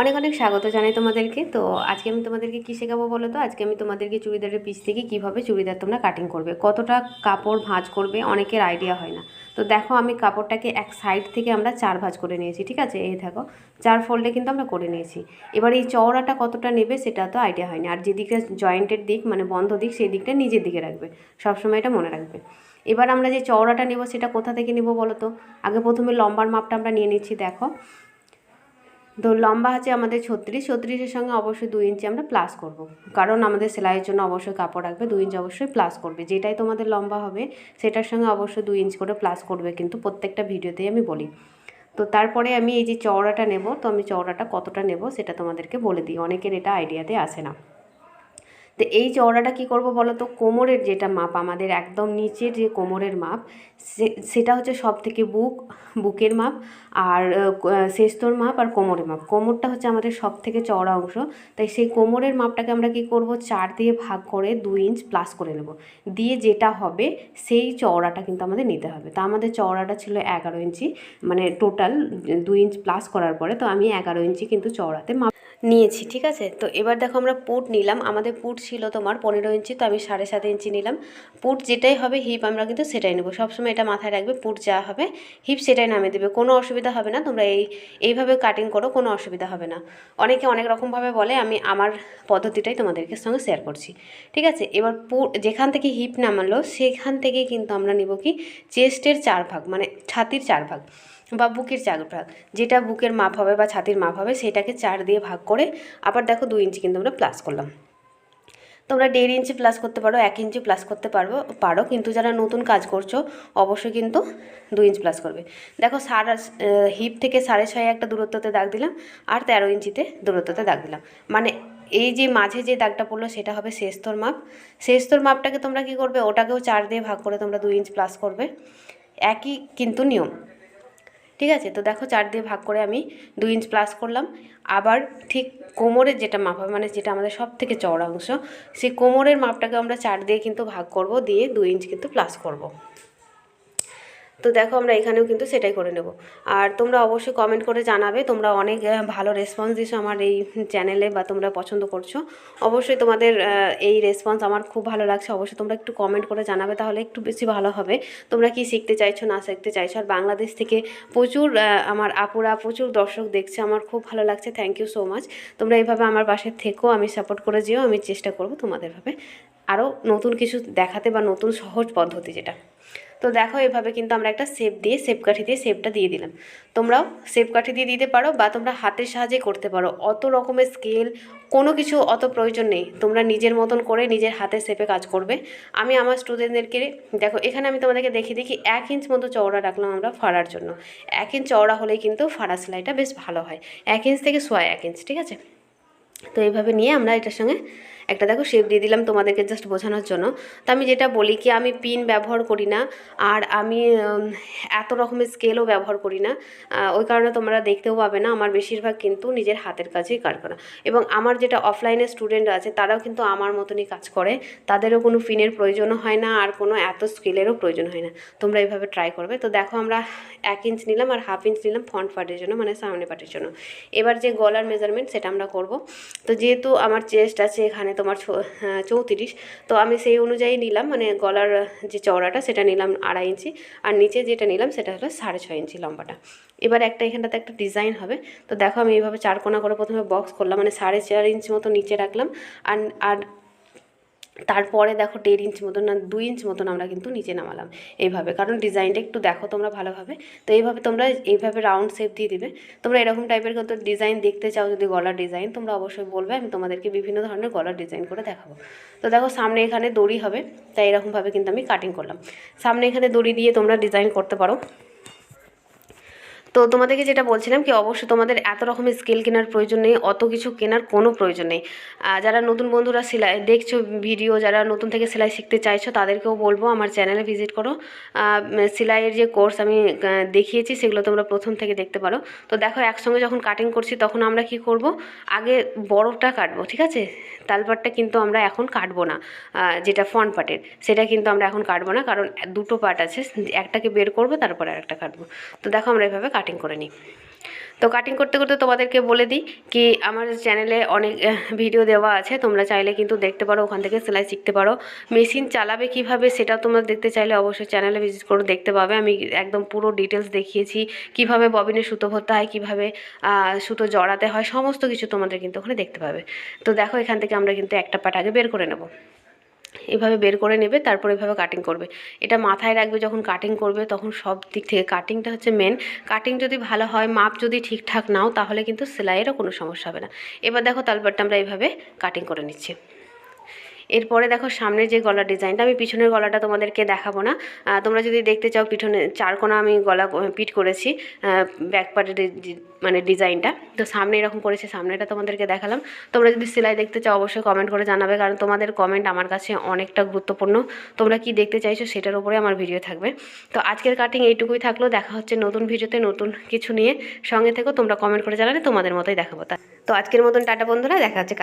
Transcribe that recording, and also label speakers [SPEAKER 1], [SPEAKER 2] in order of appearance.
[SPEAKER 1] অনেক অনেক স্বাগত জানাই তোমাদেরকে। তো আজকে আমি তোমাদেরকে কী শেখাবো বলো তো? আজকে আমি তোমাদেরকে চুড়িদারের পিস থেকে কীভাবে চুড়িদার তোমরা কাটিং করবে, কতটা কাপড় ভাঁজ করবে অনেকের আইডিয়া হয় না। তো দেখো আমি কাপড়টাকে এক সাইড থেকে আমরা চার ভাঁজ করে নিয়েছি, ঠিক আছে? এই দেখো, চার ফোল্ডে কিন্তু আমরা করে নিয়েছি। এবার এই চওড়াটা কতটা নেবে সেটা তো আইডিয়া হয়নি। আর যেদিকে জয়েন্টের দিক মানে বন্ধ দিক, সেই দিকটা নিজের দিকে রাখবে। সবসময় এটা মনে রাখবে। এবার আমরা যে চওড়াটা নেব সেটা কোথা থেকে নেব বলো তো? আগে প্রথমে লম্বার মাপটা আমরা নিয়ে নিচ্ছি, দেখো। তো লম্বা আছে আমাদের ছত্রিশ, ছত্রিশের সঙ্গে অবশ্যই দুই ইঞ্চি আমরা প্লাস করব। কারণ আমাদের সেলাইয়ের জন্য অবশ্যই কাপড় রাখবে, দুই ইঞ্চি অবশ্যই প্লাস করবে। যেটাই তোমাদের লম্বা হবে, সেটার সঙ্গে অবশ্যই দুই ইঞ্চি করে প্লাস করবে কিন্তু প্রত্যেকটা ভিডিওতেই আমি বলি। তো তারপরে আমি এই যে চওড়াটা নেব, তো আমি চওড়াটা কতটা নেব সেটা তোমাদেরকে বলে দিই। অনেকের এটা আইডিয়াতে আসে না। তো এই চওড়াটা কী করব বলো তো? কোমরের যেটা মাপ, আমাদের একদম নিচের যে কোমরের মাপ সেটা হচ্ছে সব থেকে বুক, বুকের মাপ আর শেস্তর মাপ আর কোমরের মাপ। কোমরটা হচ্ছে আমাদের সব থেকে চওড়া অংশ। তাই সেই কোমরের মাপটাকে আমরা কি করব? চার দিয়ে ভাগ করে দুই ইঞ্চ প্লাস করে নেব। দিয়ে যেটা হবে, সেই চওড়াটা কিন্তু আমাদের নিতে হবে। তা আমাদের চওড়াটা ছিল এগারো ইঞ্চি মানে টোটাল দুই ইঞ্চ প্লাস করার পরে, তো আমি এগারো ইঞ্চি কিন্তু চওড়াতে মাপ নিয়েছি, ঠিক আছে? তো এবার দেখো আমরা পুট নিলাম। আমাদের পুট ছিল তোমার পনেরো ইঞ্চি, তো আমি সাড়ে সাত ইঞ্চি নিলাম। পুট যেটাই হবে হিপ আমরা কিন্তু সেটাই নেব। সবসময় এটা মাথায় রাখবে, পুট যা হবে হিপ সেটাই নামিয়ে দেবে। কোনো অসুবিধা হবে না, তোমরা এই, এইভাবে কাটিং করো, কোনো অসুবিধা হবে না। অনেকে অনেক রকমভাবে বলে, আমি আমার পদ্ধতিটাই তোমাদেরকে সঙ্গে শেয়ার করছি। ঠিক আছে? এবার পুট, যেখান থেকে হিপ নামালো, সেখান থেকে কিন্তু আমরা নিব কি চেস্টের চার ভাগ মানে ছাতির চার ভাগ। বা বুকের চার ভাগ যেটা বুকের মাপ হবে বা ছাতির মাপ হবে, সেটাকে চার দিয়ে ভাগ করে আবার দেখো দুই ইঞ্চি কিন্তু আমরা প্লাস করলাম। তোমরা দেড় ইঞ্চি প্লাস করতে পারো, এক ইঞ্চি প্লাস করতে পারব, পারো, কিন্তু যারা নতুন কাজ করছ, অবশ্যই কিন্তু দুই ইঞ্চ প্লাস করবে। দেখো সাড়ে হিপ থেকে সাড়ে ছয় একটা দূরত্বতে দাগ দিলাম, আর তেরো ইঞ্চিতে দূরত্বতে দাগ দিলাম। মানে এই যে মাঝে যে দাগটা পড়ল, সেটা হবে শেষতর মাপ। শেষতর মাপটাকে তোমরা কি করবে? ওটাকেও চার দিয়ে ভাগ করে তোমরা দুই ইঞ্চ প্লাস করবে। একই কিন্তু নিয়ম। ঠিক আছে? তো দেখো চার দিয়ে ভাগ করে আমি দুই ইঞ্চ প্লাস করলাম। আবার ঠিক কোমরের যেটা মাপ হবে মানে যেটা আমাদের সব থেকে চওড়া অংশ, সেই কোমরের মাপটাকে আমরা চার দিয়ে কিন্তু ভাগ করব, দিয়ে দুই ইঞ্চ কিন্তু প্লাস করব। তো দেখো আমরা এখানেও কিন্তু সেটাই করে নেব। আর তোমরা অবশ্যই কমেন্ট করে জানাবে, তোমরা অনেক ভালো রেসপন্স দিছো আমার এই চ্যানেলে বা তোমরা পছন্দ করছ। অবশ্যই তোমাদের এই রেসপন্স আমার খুব ভালো লাগছে। অবশ্যই তোমরা একটু কমেন্ট করে জানাবে, তাহলে একটু বেশি ভালো হবে। তোমরা কি শিখতে চাইছো, না শিখতে চাইছো? আর বাংলাদেশ থেকে প্রচুর আমার আপুরা, প্রচুর দর্শক দেখছে, আমার খুব ভালো লাগছে। থ্যাংক ইউ সো মাচ তোমরা এইভাবে আমার পাশে থেকেও আমি সাপোর্ট করে যেও, আমি চেষ্টা করব তোমাদেরভাবে আরও নতুন কিছু দেখাতে বা নতুন সহজ পদ্ধতি যেটা। তো দেখো, এভাবে কিন্তু আমরা একটা সেপ দিয়ে সেপ কাঠি দিয়ে সেপটা দিয়ে দিলাম। তোমরাও সেপ কাঠি দিয়ে দিতে পারো বা তোমরা হাতের সাহায্যে করতে পারো। অত রকমের স্কেল কোনো কিছু অত প্রয়োজন নেই। তোমরা নিজের মতন করে নিজের হাতের সেপে কাজ করবে। আমি আমার স্টুডেন্টদেরকে দেখো, এখানে আমি তোমাদেরকে দেখি দেখি এক ইঞ্চ মতো চওড়া রাখলাম আমরা ফাড়ার জন্য। এক ইঞ্চ চওড়া হলেই কিন্তু ফাড়া সেলাইটা বেশ ভালো হয়। এক ইঞ্চ থেকে সোয়া এক ইঞ্চ ঠিক আছে? তো এইভাবে নিয়ে আমরা এটার সঙ্গে একটা দেখো শেপ দিয়ে দিলাম তোমাদেরকে জাস্ট বোঝানোর জন্য। তো আমি যেটা বলি কি, আমি পিন ব্যবহার করি না, আর আমি এত রকমের স্কেলও ব্যবহার করি না। ওই কারণে তোমরা দেখতেও পাবে না, আমার বেশিরভাগ কিন্তু নিজের হাতের কাজেই কাজ করা। এবং আমার যেটা অফলাইনে স্টুডেন্ট আছে, তারাও কিন্তু আমার মতনই কাজ করে। তাদেরও কোনো পিনের প্রয়োজনও হয় না, আর কোনো এত স্কেলেরও প্রয়োজন হয় না। তোমরা এইভাবে ট্রাই করবে। তো দেখো আমরা এক ইঞ্চ নিলাম আর হাফ ইঞ্চ নিলাম ফ্রন্ট পার্টের জন্য মানে সামনে পার্টের জন্য। এবার যে গলার মেজারমেন্ট সেটা আমরা করব। তো যেহেতু আমার চেস্ট আছে এখানে তোমার হ্যাঁ, চৌত্রিশ। তো আমি সেই অনুযায়ী নিলাম মানে গলার যে চওড়াটা সেটা নিলাম আড়াই ইঞ্চি আর নিচে যেটা নিলাম সেটা হলো সাড়ে ছয় ইঞ্চি লম্বাটা। এবার একটা এখানটাতে একটা ডিজাইন হবে। তো দেখো আমি এইভাবে চার কোনা করে প্রথমে বক্স করলাম মানে সাড়ে চার ইঞ্চি মতো নিচে রাখলাম। আর আর তারপরে দেখো দেড় ইঞ্চ মতন না দুই ইঞ্চ মতন আমরা কিন্তু নিচে নামালাম এইভাবে। কারণ ডিজাইনটা একটু দেখো তোমরা ভালোভাবে। তো এইভাবে তোমরা এইভাবে রাউন্ড শেপ দিয়ে দিবে। তোমরা এরকম টাইপের কত ডিজাইন দেখতে চাও যদি গলার ডিজাইন তোমরা অবশ্যই বলবে, আমি তোমাদেরকে বিভিন্ন ধরনের গলার ডিজাইন করে দেখাবো। তো দেখো সামনে এখানে দড়ি হবে, তাই এরকমভাবে কিন্তু আমি কাটিং করলাম। সামনে এখানে দড়ি দিয়ে তোমরা ডিজাইন করতে পারো। তো তোমাদেরকে যেটা বলছিলাম কি, অবশ্যই তোমাদের এত রকমের স্কেল কেনার প্রয়োজন নেই, অত কিছু কেনার কোনো প্রয়োজন নেই। যারা নতুন বন্ধুরা সেলাই, দেখছ ভিডিও যারা নতুন থেকে সেলাই শিখতে চাইছো, তাদেরকেও বলব আমার চ্যানেলে ভিজিট করো। সেলাইয়ের যে কোর্স আমি দেখিয়েছি, সেগুলো তোমরা প্রথম থেকে দেখতে পারো। তো দেখো, একসঙ্গে যখন কাটিং করছি, তখন আমরা কি করব? আগে বড়টা কাটবো, ঠিক আছে? তালপাটটা কিন্তু আমরা এখন কাটবো না যেটা ফ্রন্ট পার্টের সেটা কিন্তু আমরা এখন কাটবো না, কারণ দুটো পার্ট আছে, একটাকে বের করব, তারপরে আরেকটা কাটবো। তো দেখো, আমরা এভাবে কাটিং করে নিই। তো কাটিং করতে করতে তোমাদেরকে বলে দিই কি আমার চ্যানেলে অনেক ভিডিও দেওয়া আছে। তোমরা চাইলে কিন্তু দেখতে পারো, ওখান থেকে সেলাই শিখতে পারো। মেশিন চালাবে কীভাবে সেটা তোমরা দেখতে চাইলে অবশ্যই চ্যানেলে ভিজিট করে দেখতে পাবে। আমি একদম পুরো ডিটেলস দেখিয়েছি। কীভাবে ববিনে সুতো ভরতে হয়, কীভাবে সুতো জড়াতে হয়, সমস্ত কিছু তোমাদের কিন্তু ওখানে দেখতে পাবে। তো দেখো, এখান থেকে আমরা কিন্তু একটা পাট আগে বের করে নেব। এভাবে বের করে নেবে, তারপর এভাবে কাটিং করবে। এটা মাথায় রাখবে যখন কাটিং করবে, তখন সব দিক থেকে কাটিংটা হচ্ছে মেন কাটিং যদি ভালো হয়, মাপ যদি ঠিকঠাক নাও, তাহলে কিন্তু সেলাইয়েরও কোনো সমস্যা হবে না। এবার দেখো তালপাটটা আমরা এইভাবে কাটিং করে নিচ্ছি। এরপরে দেখো সামনের যে গলার ডিজাইনটা, আমি পিছনের গলাটা তোমাদেরকে দেখাবো না। তোমরা যদি দেখতে চাও পিছনে চারকোনা আমি গলা পিট করেছি ব্যাক পার্টের মানে ডিজাইনটা। তো সামনে এরকম করেছি, সামনেটা তোমাদেরকে দেখালাম। তোমরা যদি সেলাই দেখতে চাও অবশ্যই কমেন্ট করে জানাবে, কারণ তোমাদের কমেন্ট আমার কাছে অনেকটা গুরুত্বপূর্ণ। তোমরা কি দেখতে চাইছো সেটার উপরে আমার ভিডিও থাকবে। তো আজকের কাটিং এইটুকুই থাকল, দেখা হচ্ছে নতুন ভিডিওতে নতুন কিছু নিয়ে। সঙ্গে থেকো, তোমরা কমেন্ট করে জানালে তোমাদের মতোই দেখাবো। তা তো আজকের মতন টাটা বন্ধুরা, দেখা হচ্ছে